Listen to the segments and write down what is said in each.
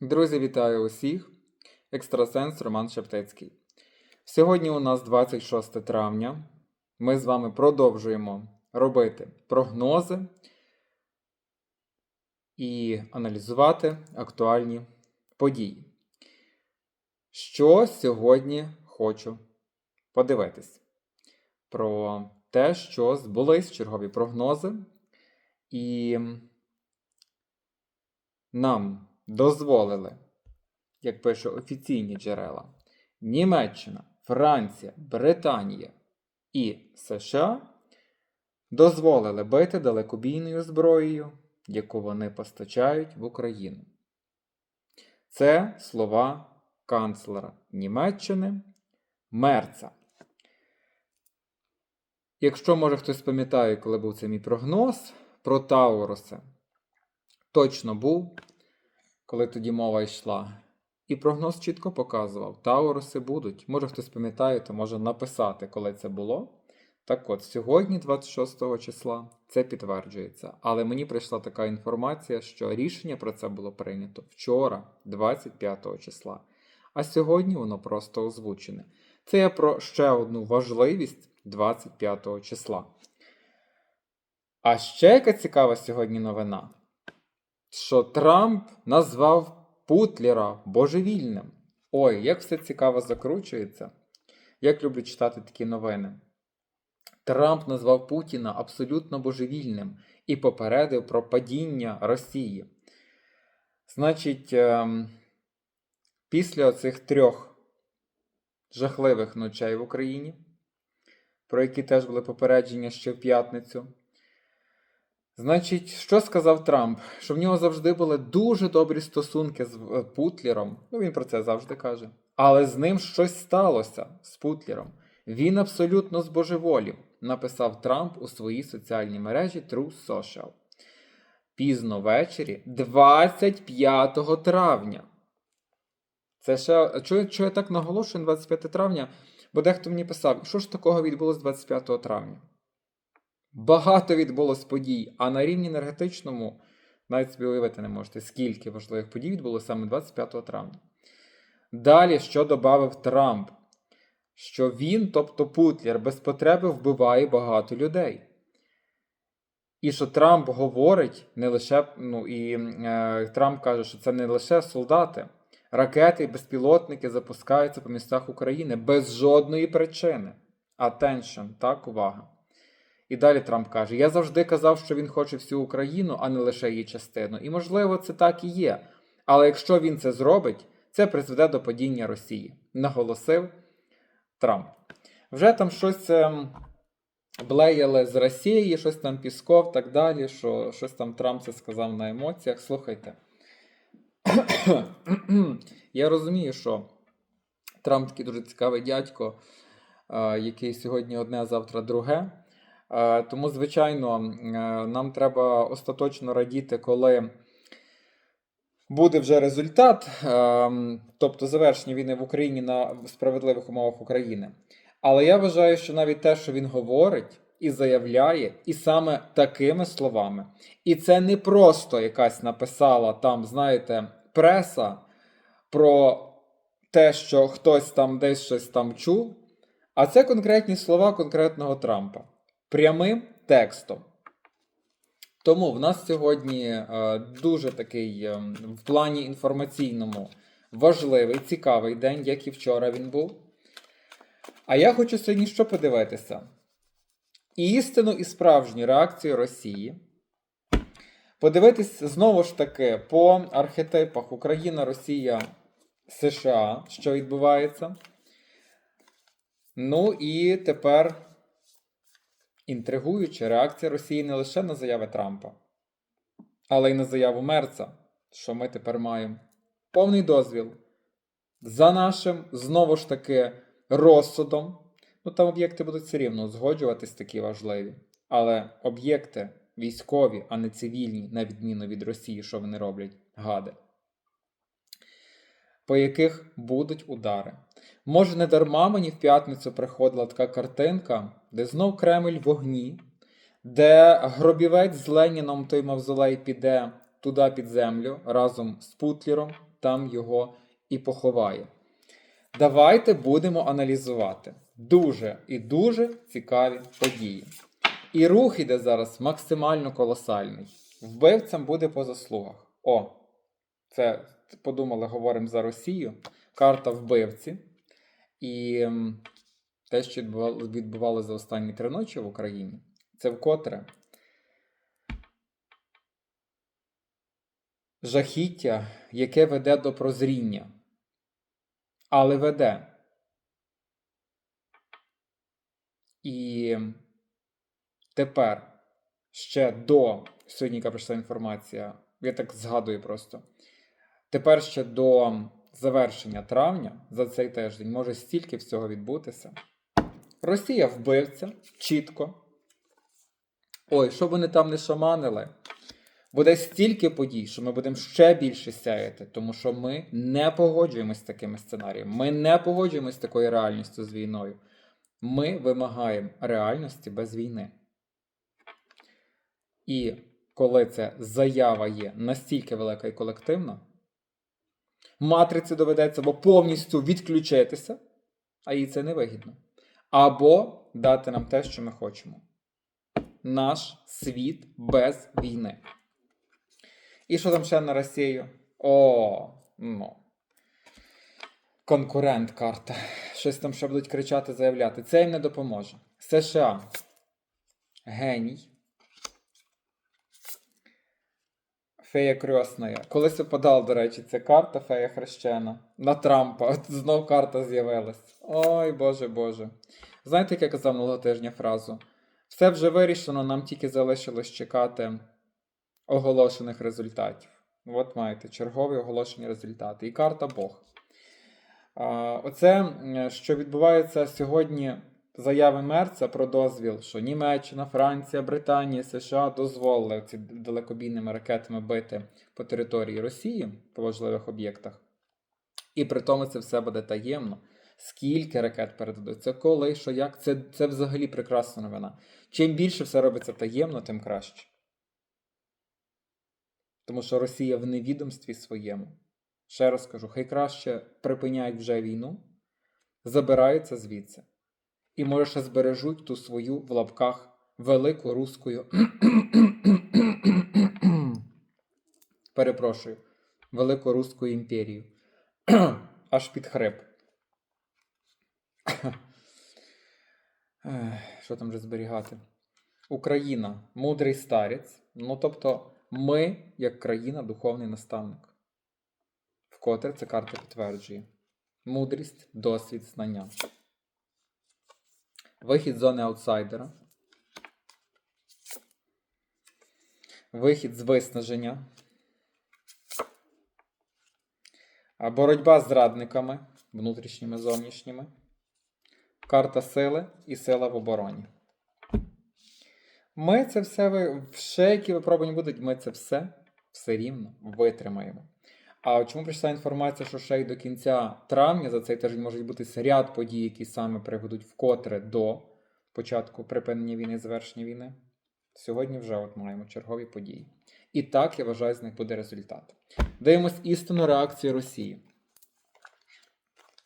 Друзі, вітаю усіх! Екстрасенс Роман Шептицький. Сьогодні у нас 26 травня. Ми з вами продовжуємо робити прогнози і аналізувати актуальні події. Що сьогодні хочу подивитись про те, що збулись чергові прогнози, і нам дозволили, як пише офіційні джерела, Німеччина, Франція, Британія і США дозволили бити далекобійною зброєю, яку вони постачають в Україну. Це слова канцлера Німеччини Мерца. Якщо, може, хтось пам'ятає, коли був це мій прогноз про Тауруси, точно був, коли тоді мова йшла. І прогноз чітко показував: Тауруси будуть. Може хтось пам'ятає, то може написати, коли це було. Так от, сьогодні, 26 числа, це підтверджується. Але мені прийшла така інформація, що рішення про це було прийнято вчора, 25 числа. А сьогодні воно просто озвучене. Це я про ще одну важливість 25 числа. А ще яка цікава сьогодні новина, що Трамп назвав Путлера божевільним. Ой, як все цікаво закручується. Як люблю читати такі новини. Трамп назвав Путіна абсолютно божевільним і попередив про падіння Росії. Значить, ем, після цих трьох жахливих ночей в Україні, про які теж були попередження ще в п'ятницю. Значить, що сказав Трамп? Що в нього завжди були дуже добрі стосунки з е, Путлером. Ну, він про це завжди каже. Але з ним щось сталося з Путлером. Він абсолютно збожеволів, написав Трамп у своїй соціальній мережі True Social. Пізно ввечері, 25 травня. Це ще чого, я так наголошую 25 травня, бо дехто мені писав, що ж такого відбулося 25 травня? Багато відбулось подій, а на рівні енергетичному навіть собі уявити не можете, скільки важливих подій відбулося саме 25 травня. Далі, що додав Трамп? Що він, тобто Путлер, без потреби вбиває багато людей. І що Трамп говорить не лише, ну і е, Трамп каже, що це не лише солдати, ракети і безпілотники запускаються по містах України без жодної причини. Attention, так, увага. І далі Трамп каже: Я завжди казав, що він хоче всю Україну, а не лише її частину. І, можливо, це так і є. Але якщо він це зробить, це призведе до падіння Росії, наголосив Трамп. Вже там щось ем, блеяли з Росії, щось там Пісков, так далі, що щось там Трамп це сказав на емоціях. Слухайте. Я розумію, що Трамп такий дуже цікавий дядько, е, який сьогодні одне, а завтра друге. Е, Тому, звичайно, е, нам треба остаточно радіти, коли буде вже результат, е, тобто завершення війни в Україні на справедливих умовах України. Але я вважаю, що навіть те, що він говорить і заявляє, і саме такими словами, і це не просто якась написала там, знаєте, преса про те, що хтось там десь щось там чув, а це конкретні слова конкретного Трампа прямим текстом. Тому в нас сьогодні е, дуже такий е, в плані інформаційному важливий, цікавий день, як і вчора він був. А я хочу сьогодні що подивитися? Істину і справжню реакцію Росії. Подивитись знову ж таки по архетипах Україна, Росія, США, що відбувається. Ну і тепер інтригуюча реакція Росії не лише на заяви Трампа, але й на заяву Мерца, що ми тепер маємо повний дозвіл за нашим, знову ж таки, розсудом. Ну, там об'єкти будуть все рівно згоджуватись такі важливі. Але об'єкти військові, а не цивільні, на відміну від Росії, що вони роблять, гади, по яких будуть удари. Може, не дарма мені в п'ятницю приходила така картинка, де знов Кремль в вогні, де гробівець з Леніном той мавзолей піде туди під землю разом з Путлером, там його і поховає. Давайте будемо аналізувати дуже і дуже цікаві події. І рух іде зараз максимально колосальний. Вбивцям буде по заслугах. О, це подумали, говоримо за Росію. Карта вбивці. І те, що відбувалося за останні три ночі в Україні, це вкотре жахіття, яке веде до прозріння. Але веде. І тепер ще до сьогодні, яка прийшла інформація, я так згадую просто. Тепер ще до завершення травня за цей тиждень може стільки всього відбутися. Росія вбивця чітко. Ой, що вони там не шаманили? Буде стільки подій, що ми будемо ще більше сяяти, тому що ми не погоджуємося з такими сценаріями. Ми не погоджуємося з такою реальністю з війною. Ми вимагаємо реальності без війни. І коли ця заява є настільки велика і колективна, матриці доведеться або повністю відключитися, а їй це не вигідно, або дати нам те, що ми хочемо. Наш світ без війни. І що там ще на Росію? О, ну. Конкурент карта. Щось там ще будуть кричати, заявляти. Це їм не допоможе. США. Геній. Фея крьосна. Колись випадала, до речі, ця карта фея хрещена. На Трампа. От знов карта з'явилась. Ой, Боже Боже. Знаєте, як я казав минулого тижня фразу? Все вже вирішено, нам тільки залишилось чекати оголошених результатів. От маєте чергові оголошені результати. І карта Бог. Оце, що відбувається сьогодні, заяви Мерца про дозвіл, що Німеччина, Франція, Британія, США дозволили ці далекобійними ракетами бити по території Росії по важливих об'єктах. І при тому це все буде таємно. Скільки ракет передадуть, це коли, що як, це, це взагалі прекрасна новина. Чим більше все робиться таємно, тим краще. Тому що Росія в невідомстві своєму. Ще раз кажу, хай краще припиняють вже війну, забираються звідси. І може ще збережуть ту свою в лапках велику руською. Перепрошую, велику руську імперію. Аж під хрип. Що там вже зберігати? Україна мудрий старець. Ну, тобто, ми, як країна, духовний наставник. Вкотре ця карта підтверджує. Мудрість, досвід, знання. Вихід з зони аутсайдера. Вихід з виснаження. Боротьба з зрадниками, внутрішніми, зовнішніми. Карта сили і сила в обороні. Ми це все, ви- ще які випробування будуть, ми це все все рівно витримаємо. А чому прийшла інформація, що ще й до кінця травня за цей тиждень можуть бути ряд подій, які саме приведуть вкотре до початку припинення війни, завершення війни? Сьогодні вже от маємо чергові події. І так, я вважаю, з них буде результат. Дивимось істинну реакцію Росії.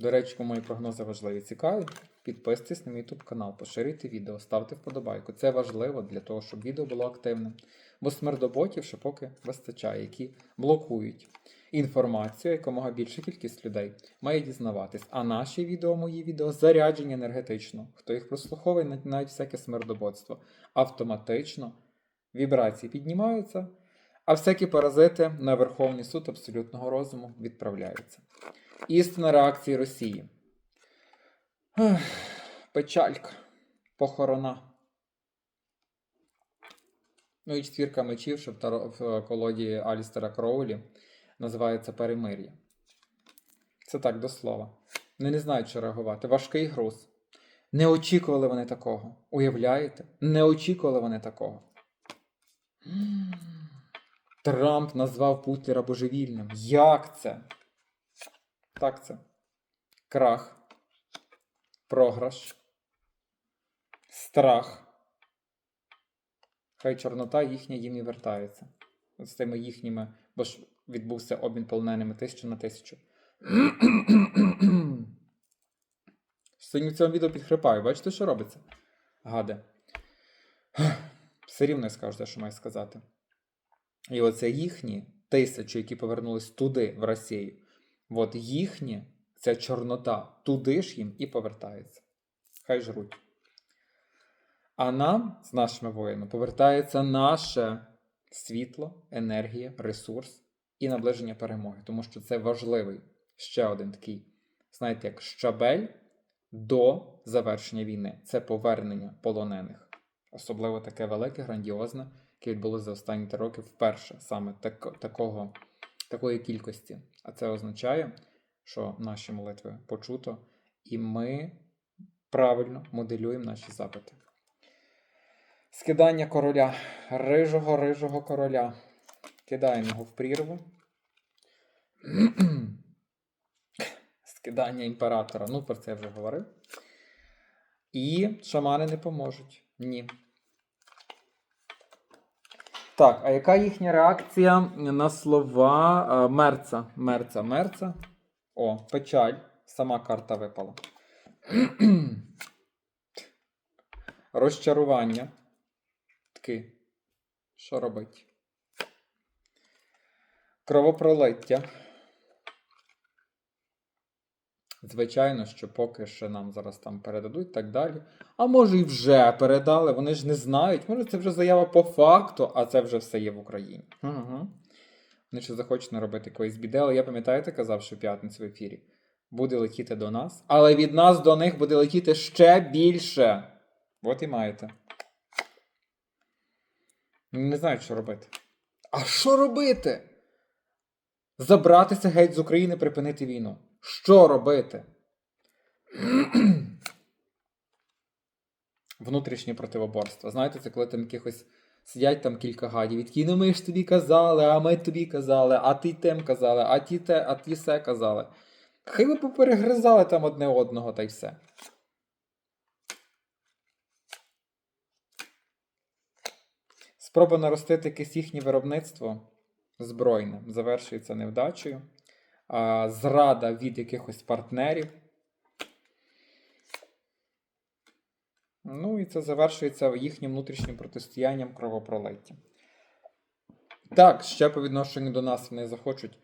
До речі, мої прогнози важливі і цікаві, підписуйтесь на мій YouTube канал, поширюйте відео, ставте вподобайку. Це важливо для того, щоб відео було активним. Бо смердоботів ще поки вистачає, які блокують інформацію, якомога більша кількість людей має дізнаватись. А наші відео, мої відео заряджені енергетично. Хто їх прослуховує, навіть- всяке смердоботство. Автоматично вібрації піднімаються, а всякі паразити на Верховний суд абсолютного розуму відправляються. Істина реакції Росії. Печалька. Похорона. Ну і четвірка мечів, що в е, колоді Алістера Кроулі називається перемир'я. Це так до слова. Вони не знають, що реагувати. Важкий груз. Не очікували вони такого. Уявляєте? Не очікували вони такого. Трамп назвав Путлера божевільним. Як це? Так це. Крах. Програш. Страх. Хай Чорнота їхня їм і вертається. З тими їхніми. Бо ж відбувся обмін полоненими тисячу на тисячу. Сьогодні в цьому відео підхрипаю. Бачите, що робиться? Гаде. Все рівно я скажу те, що маю сказати. І оце їхні тисячі, які повернулись туди, в Росію, от їхні, ця чорнота, туди ж їм і повертається. Хай жруть. А нам, з нашими воїнами, повертається наше світло, енергія, ресурс і наближення перемоги. Тому що це важливий ще один такий, знаєте, як щабель до завершення війни. Це повернення полонених. Особливо таке велике, грандіозне, яке відбулося за останні три роки вперше, саме так, такого, такої кількості. А це означає, що наші молитви почуто, і ми правильно моделюємо наші запити. Скидання короля, рижого рижого короля. Кидаємо його в прірву. Скидання імператора. Ну, про це я вже говорив. І шамани не поможуть. Ні. Так, а яка їхня реакція на слова е, мерца? Мерца, мерца. О, печаль. Сама карта випала. Розчарування. Таки. Що робить? Кровопролиття. Звичайно, що поки що нам зараз там передадуть так далі. А може і вже передали, вони ж не знають. Може, це вже заява по факту, а це вже все є в Україні. Угу. Вони ще захочуть наробити якоїсь біди, але я пам'ятаєте, казав, що в п'ятницю в ефірі буде летіти до нас, але від нас до них буде летіти ще більше. От і маєте. Не знаю, що робити. А що робити? Забратися геть з України, припинити війну. Що робити? Внутрішнє противоборство. Знаєте, це коли там якихось сидять там кілька гадів, і ну ми ж тобі казали, а ми тобі казали, а ти тим казали, а ті те, а ті все казали. Хай ви поперегризали там одне одного та й все. Спроба наростити якесь їхнє виробництво збройне завершується невдачею. Зрада від якихось партнерів. Ну і це завершується їхнім внутрішнім протистоянням кровопролиттям. Так, ще по відношенню до нас вони захочуть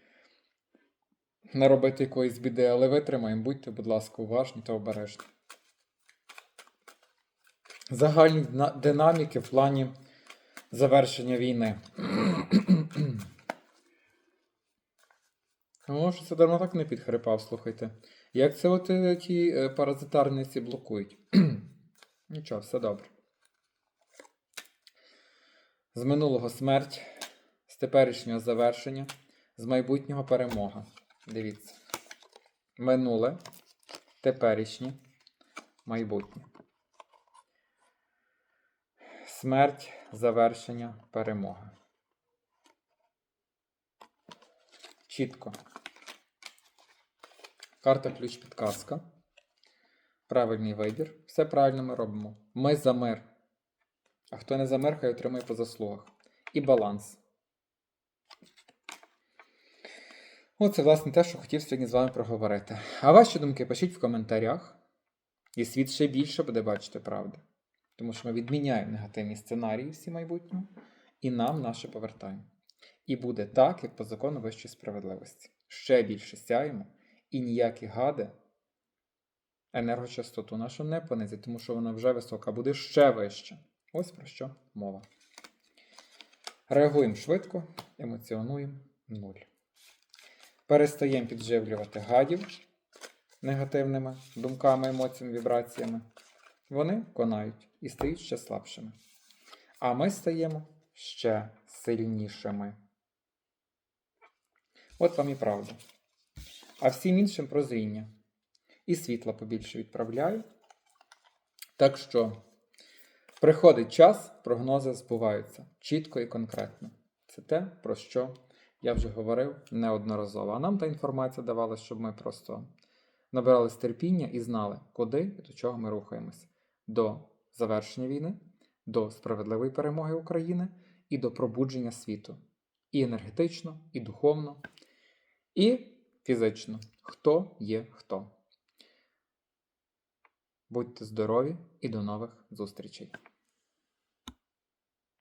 наробити якоїсь біди, але витримаємо. Будьте, будь ласка, уважні та обережні. Загальні динаміки в плані завершення війни. Може, це давно так не підхрипав, слухайте. Як це от е, ті е, паразитарниці блокують? Нічого, все добре. З минулого смерть, з теперішнього завершення, з майбутнього перемога. Дивіться. Минуле, теперішнє, майбутнє. Смерть, завершення, перемога. Чітко. Карта ключ підказка. Правильний вибір. Все правильно ми робимо. Ми за мир. А хто не за мир, хай отримає по заслугах. І баланс. Оце, власне, те, що хотів сьогодні з вами проговорити. А ваші думки пишіть в коментарях. І світ ще більше буде бачити правди. Тому що ми відміняємо негативні сценарії всі майбутнього, і нам наше повертаємо. І буде так, як по закону вищої справедливості. Ще більше сяємо, і ніякі гади енергочастоту нашу не понизять, тому що вона вже висока, буде ще вища. Ось про що мова. Реагуємо швидко, емоціонуємо нуль. Перестаємо підживлювати гадів негативними думками, емоціями, вібраціями. Вони конають і стають ще слабшими. А ми стаємо ще сильнішими. От вам і правда. А всім іншим прозріння. І світла побільше відправляю. Так що приходить час, прогнози збуваються чітко і конкретно. Це те, про що я вже говорив неодноразово. А нам та інформація давалася, щоб ми просто набирались терпіння і знали, куди і до чого ми рухаємося. До завершення війни, до справедливої перемоги України і до пробудження світу. і енергетично, і духовно, і фізично. Хто є хто. Будьте здорові і до нових зустрічей!